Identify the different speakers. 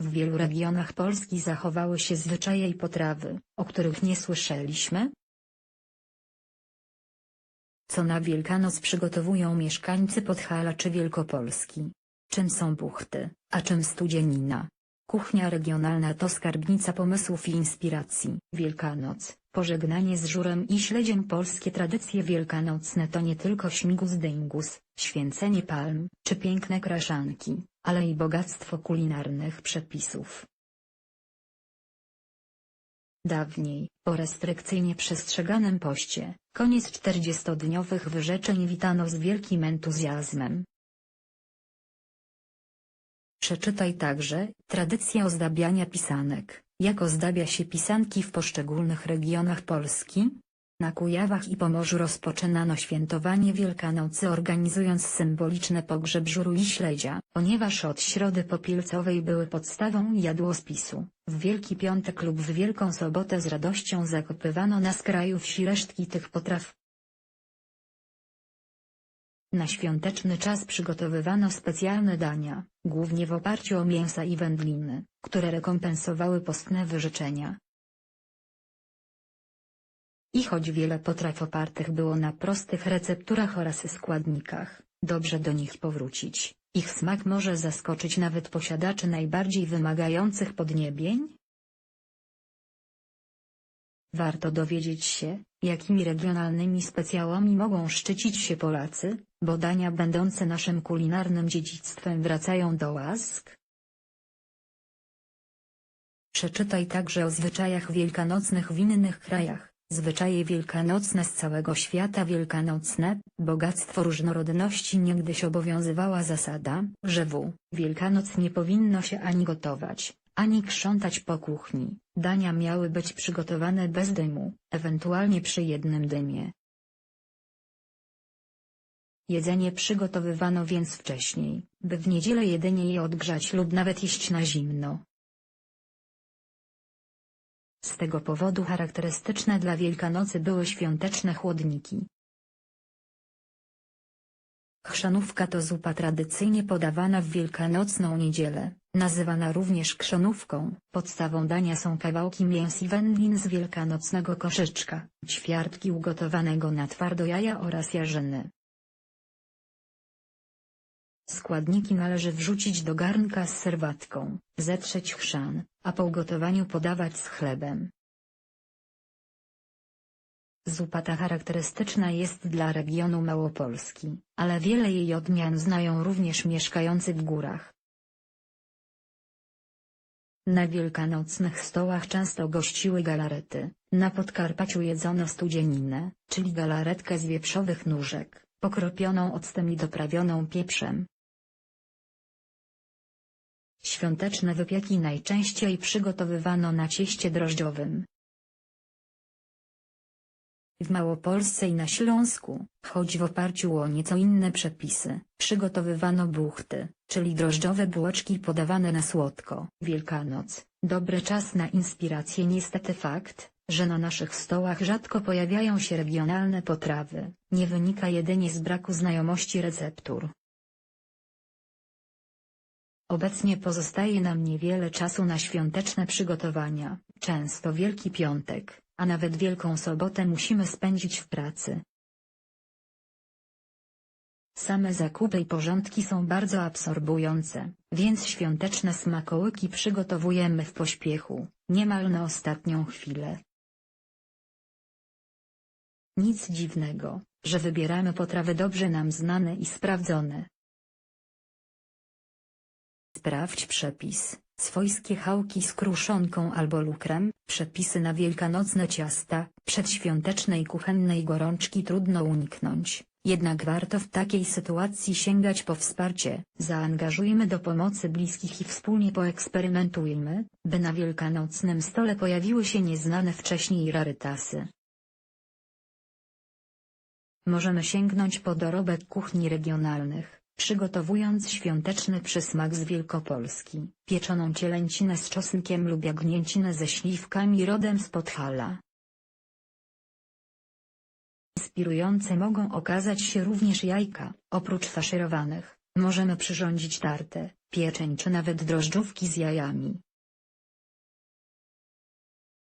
Speaker 1: W wielu regionach Polski zachowały się zwyczaje i potrawy, o których nie słyszeliśmy? Co na Wielkanoc przygotowują mieszkańcy Podhala czy Wielkopolski? Czym są buchty, a czym studzienina? Kuchnia regionalna to skarbnica pomysłów i inspiracji. Wielkanoc, pożegnanie z żurem i śledziem Polskie tradycje wielkanocne to nie tylko śmigus dyngus, święcenie palm, czy piękne kraszanki, ale i bogactwo kulinarnych przepisów. Dawniej, po restrykcyjnie przestrzeganym poście, koniec 40-dniowych wyrzeczeń witano z wielkim entuzjazmem. Przeczytaj także, tradycja ozdabiania pisanek, jak ozdabia się pisanki w poszczególnych regionach Polski? Na Kujawach i Pomorzu rozpoczynano świętowanie Wielkanocy organizując symboliczne pogrzeb żuru i śledzia, ponieważ od środy popielcowej były podstawą jadłospisu. W Wielki Piątek lub w Wielką Sobotę z radością zakopywano na skraju wsi resztki tych potraw. Na świąteczny czas przygotowywano specjalne dania, głównie w oparciu o mięsa i wędliny, które rekompensowały postne wyrzeczenia. I choć wiele potraw opartych było na prostych recepturach oraz składnikach, dobrze do nich powrócić, ich smak może zaskoczyć nawet posiadaczy najbardziej wymagających podniebień? Warto dowiedzieć się, jakimi regionalnymi specjałami mogą szczycić się Polacy, bo dania będące naszym kulinarnym dziedzictwem wracają do łask. Przeczytaj także o zwyczajach wielkanocnych w innych krajach. Zwyczaje wielkanocne z całego świata wielkanocne, bogactwo różnorodności niegdyś obowiązywała zasada, że w Wielkanoc nie powinno się ani gotować, ani krzątać po kuchni, dania miały być przygotowane bez dymu, ewentualnie przy jednym dymie. Jedzenie przygotowywano więc wcześniej, by w niedzielę jedynie je odgrzać lub nawet jeść na zimno. Z tego powodu charakterystyczne dla Wielkanocy były świąteczne chłodniki. Chrzanówka to zupa tradycyjnie podawana w wielkanocną niedzielę, nazywana również krzanówką. Podstawą dania są kawałki mięs i wędlin z wielkanocnego koszyczka, ćwiartki ugotowanego na twardo jaja oraz jarzyny. Składniki należy wrzucić do garnka z serwatką, zetrzeć chrzan, a po ugotowaniu podawać z chlebem. Zupa ta charakterystyczna jest dla regionu Małopolski, ale wiele jej odmian znają również mieszkający w górach. Na wielkanocnych stołach często gościły galarety, na Podkarpaciu jedzono studzieninę, czyli galaretkę z wieprzowych nóżek, pokropioną octem i doprawioną pieprzem. Świąteczne wypieki najczęściej przygotowywano na cieście drożdżowym. W Małopolsce i na Śląsku, choć w oparciu o nieco inne przepisy, przygotowywano buchty, czyli drożdżowe bułeczki podawane na słodko. Wielkanoc, dobry czas na inspirację niestety fakt, że na naszych stołach rzadko pojawiają się regionalne potrawy, nie wynika jedynie z braku znajomości receptur. Obecnie pozostaje nam niewiele czasu na świąteczne przygotowania, często Wielki Piątek, a nawet Wielką Sobotę musimy spędzić w pracy. Same zakupy i porządki są bardzo absorbujące, więc świąteczne smakołyki przygotowujemy w pośpiechu, niemal na ostatnią chwilę. Nic dziwnego, że wybieramy potrawy dobrze nam znane i sprawdzone. Sprawdź przepis. Swojskie chałki z kruszonką albo lukrem, przepisy na wielkanocne ciasta, przedświątecznej kuchennej gorączki trudno uniknąć, jednak warto w takiej sytuacji sięgać po wsparcie. Zaangażujmy do pomocy bliskich i wspólnie poeksperymentujmy, by na wielkanocnym stole pojawiły się nieznane wcześniej rarytasy. Możemy sięgnąć po dorobek kuchni regionalnych przygotowując świąteczny przysmak z Wielkopolski, pieczoną cielęcinę z czosnkiem lub jagnięcinę ze śliwkami rodem z Podhala. Inspirujące mogą okazać się również jajka, oprócz faszerowanych, możemy przyrządzić tartę, pieczeń czy nawet drożdżówki z jajami.